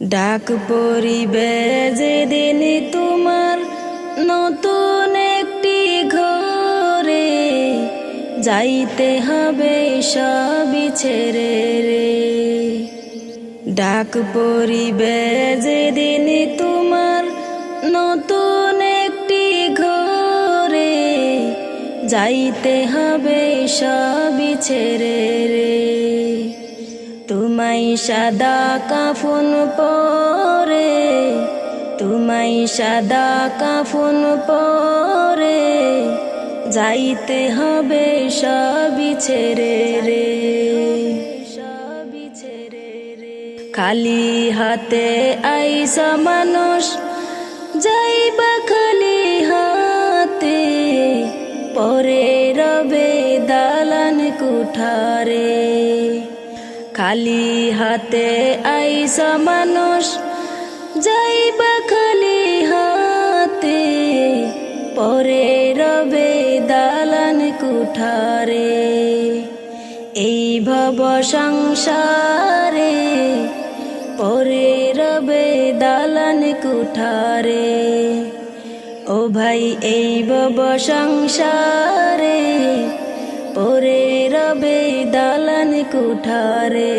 ডাক পরিবে যেদিন তোমার নতুন একটি ঘরে। যাইতে হবে সবই ছেড়ে রে। ডাক পরিবে যেদিন তোমার নতুন একটি ঘরে। যাইতে হবে সবই ছেড়ে তোমায় সাদা কাফন পরে, তোমায় সাদা কাফন পরে, যাইতে হবে সবই ছেড়ে রে রে। খালি হাতে আইসা মানুষ, যাইবা খালি হাতে, পরে রবে দালান কুঠারে। খালি হাতে আইসা মানুষ যাইবা খালি হাতে। পরে রবে দালান কুঠারে, এই ভব সংসারে। পরে রবে দালান কুঠারে, ও ভাই, এই ভব সংসারে। পরে রবে, দালান কুঠারে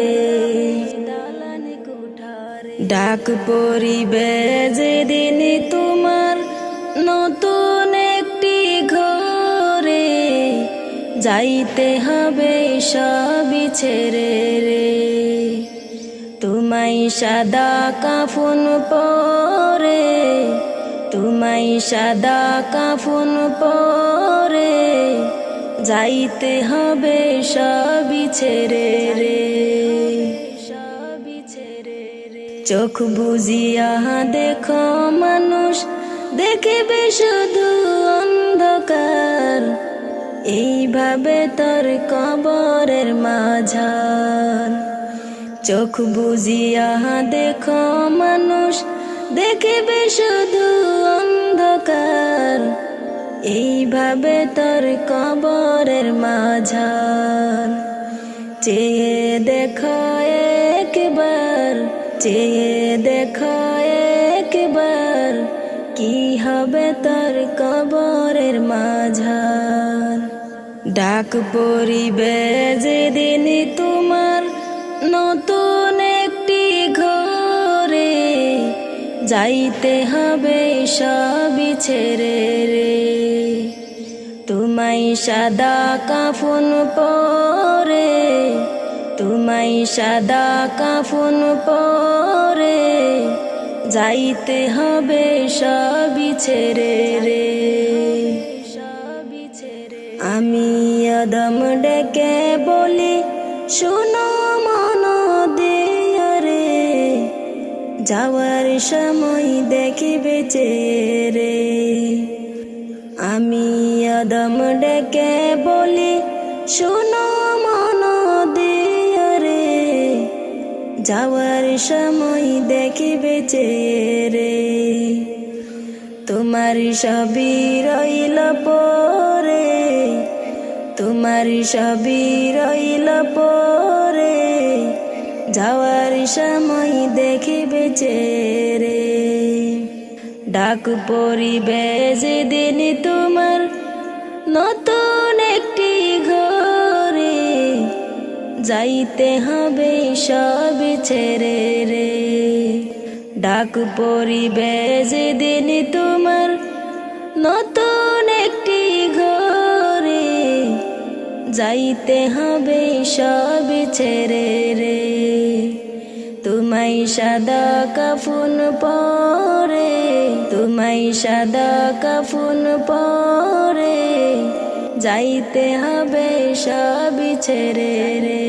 দালান কুঠারে। ডাক পরিবে যেদিন তোমার নতুন একটি ঘরে, যাইতে হবে সবই ছেড়ে রে। তোমায় সাদা কাফন পরে, তোমায় সাদা কাফন পরে যাইতে হবে সবই ছেড়ে রে। চোখ বুঝিয়া দেখো মানুষ, দেখবে শুধু অন্ধকার। এইভাবে তোর কবরের মাঝার। চোখ বুঝিয়া দেখো মানুষ, দেখবে শুধু অন্ধকার। এইভাবে তোর কবরের মাঝার চেয়ে দেখো একবার, চেয়ে দেখো একবার, কি হবে তোর কবরের মাঝার ডাক পরিবে যেদিন তোমার নতুন একটি ঘরে, যাইতে হবে সবই ছেড়ে রে। তোমায় সাদা কাফন পরে, তোমায় সাদা কাফন পরে, যাইতে হবে সবই ছেড়ে রে আমি আদম ডেকে বলি, শোনো মন রে, যাওয়ার সময় দেখিবে রে। আমি আদম ডেকে বলি, শোনো মন রে, যাওয়ার সময় দেখিবে রে। তোমার সবই রইল পরে, তোমার সবই রইল পরে, যাওয়ার সময় দেখিবে রে। ডাক পরিবে যেদিন তোমার নতুন একটি ঘরে। যাইতে হবে সব ছেড়ে রে। ডাক পরিবে যেদিন তোমার নতুন একটি ঘরে। যাইতে হবে সব ছেড়ে রে। তোমায় সাদা কাফুন পরে তোমায় সাদা কাফুন পরে যাইতে হবে সব ছেড়ে রে।